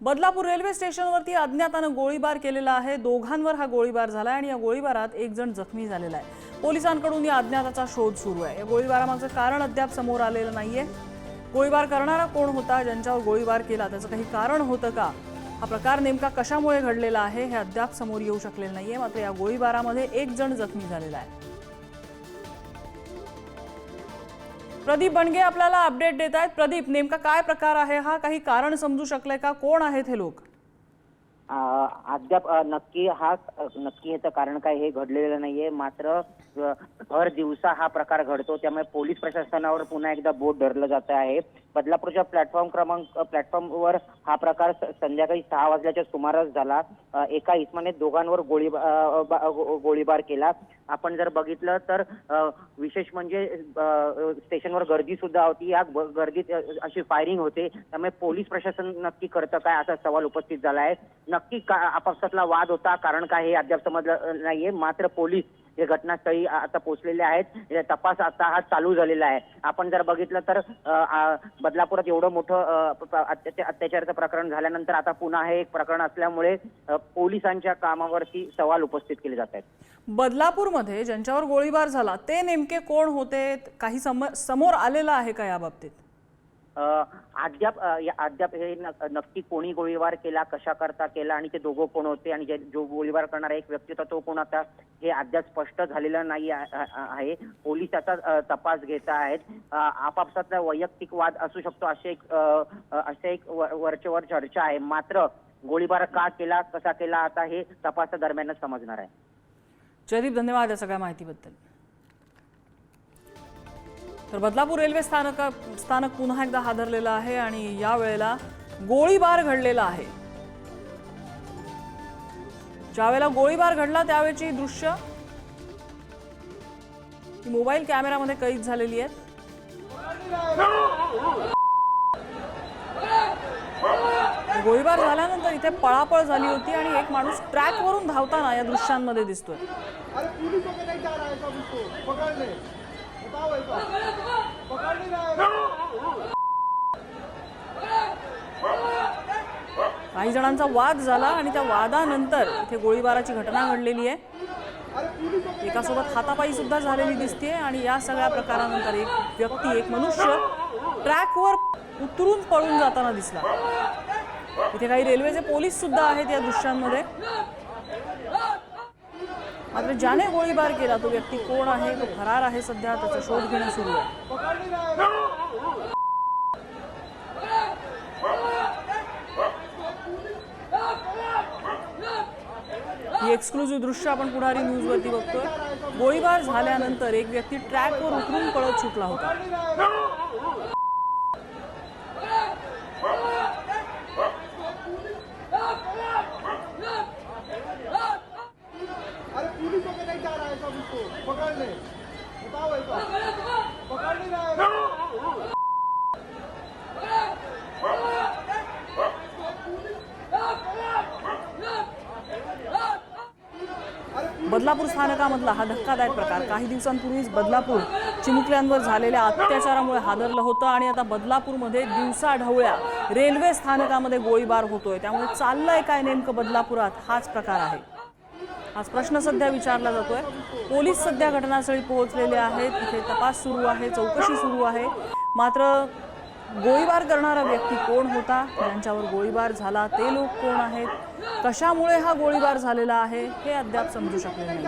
Badlapur railway स्टेशनवरती अज्ञातानं गोळीबार केलेला आहे. दोघांवर हा गोळीबार झाला आहे आणि या गोळीबारात एक जण जखमी झालेला आहे. पोलिसांकडून या अज्ञाताचा शोध सुरू आहे. या गोळीबारामागचं कारण अद्याप समोर आलेलं नाहीये. गोळीबार करणारा कोण होता? ज्यांच्यावर गोळीबार केला त्याचं काही कारण होतं का? हा प्रकार नेमका कशामुळे घडलेला आहे हे अद्याप समोर येऊ शकलेलं नाहीये. मात्र या गोळीबारामध्ये एक जण जखमी झालेला आहे. प्रदीप बणगे आपल्याला अपडेट देत आहेत. प्रदीप नेमका काय प्रकार आहे हा? काही कारण समजू शकलंय का? कोण आहेत हे लोक? अद्याप नक्की हा नक्की याचं कारण काय हे घडलेलं नाहीये. मात्र भर दिवसा हा प्रकार घडतो. त्यामुळे पोलीस प्रशासनावर पुन्हा एकदा बोट धरलं जात आहे. बदलापूरच्या प्लॅटफॉर्म क्रमांक प्लॅटफॉर्मवर हा प्रकार संध्याकाळी सहा वाजल्याच्या सुमारास झाला. एका इसमाने दोघांवर गोळी गोळीबार केला. आपण जर बघितलं तर विशेष म्हणजे स्टेशनवर गर्दी सुद्धा होती. या गर्दीत अशी फायरिंग होते. त्यामुळे पोलीस प्रशासन नक्की करतं काय असा सवाल उपस्थित झाला आहे. नक्की का आपापसातला वाद होता. कारण काय हे अद्याप समजलं नाहीये. मात्र पोलीस हे घटनास्थळी आता पोहोचलेले आहेत. तपास आता हा चालू झालेला आहे. आपण जर बघितलं तर बदलापुरात एवढं मोठं अत्याचाराचं प्रकरण झाल्यानंतर आता पुन्हा हे एक प्रकरण असल्यामुळे पोलिसांच्या कामावरती सवाल उपस्थित केले जात आहेत. बदलापूरमध्ये ज्यांच्यावर गोळीबार झाला ते नेमके कोण होते? काही सम समोर आलेलं आहे का या बाबतीत? अद्याप या- अद्याप हे नक्की कोणी गोळीबार केला कशा करता केला आणि ते दोघं कोण होते आणि जे- जो गोळीबार करणारा एक व्यक्ती होता तो कोण होता हे अद्याप स्पष्ट झालेलं नाही आहे. पोलीस त्याचा तपास घेत आहेत. आपापसातला वैयक्तिक वाद असू शकतो असे एक असे एक वरचेवर चर्चा आहे. मात्र गोळीबार का केला कसा केला आता हे तपासा दरम्यानच समजणार आहे. जयदीप धन्यवाद या सगळ्या माहितीबद्दल. तर बदलापूर रेल्वे स्थानक स्थानक पुन्हा एकदा हादरलेलं आहे आणि या वेळेला गोळीबार घडलेला आहे. ज्यावेळेला गोळीबार घडला त्यावेळेची दृश्य मोबाईल कॅमेरामध्ये कैद झालेली आहेत. गोळीबार झाल्यानंतर इथे पळापळ झाली होती आणि एक माणूस ट्रॅकवरून धावताना या दृश्यांमध्ये दिसतोय. काही जणांचा वाद झाला आणि त्या वादानंतर इथे गोळीबाराची घटना घडलेली आहे. एकासोबत हातापाई सुद्धा झालेली दिसते आणि या सगळ्या प्रकारानंतर एक व्यक्ती एक मनुष्य ट्रॅकवर उतरून पळून जाताना दिसला. इथे काही रेल्वेचे पोलीस सुद्धा आहेत या दृश्यांमध्ये. मात्र ज्याने गोळीबार केला तो व्यक्ती कोण आहे तो फरार आहे सध्या त्याचा शोध घेणं सुरू आहे. ही एक्सक्लुझिव्ह दृश्य आपण पुढारी न्यूजवरती बघतोय. गोळीबार झाल्यानंतर एक व्यक्ती ट्रॅकवर उतरून पळत सुटला होता पकड़ नहीं रहा है अरे पुलिस को नहीं जा रहा है सब उसको पकड़ने बताओ ऐसा पकड़ नहीं रहा है बदलापूर स्थानकामधला हा धक्कादायक प्रकार. काही दिवसांपूर्वीच बदलापूर चिमुकल्यांवर झालेल्या अत्याचारामुळे हादरलं होतं आणि आता बदलापूरमध्ये दिवसाढवळ्या रेल्वे स्थानकामध्ये गोळीबार होतोय. त्यामुळे चाललंय काय नेमकं बदलापुरात? हाच प्रकार आहे. हाच प्रश्न सध्या विचारला जातोय. पोलीस सध्या घटनास्थळी पोहोचलेले आहेत. इथे तपास सुरू आहे चौकशी सुरू आहे. मात्र गोळीबार करणारा व्यक्ती कोण होता? ज्यांच्यावर गोळीबार झाला ते लोक कोण आहेत? कशामुळे हा गोळीबार झालेला आहे? हे अद्याप समजू शकले नाही.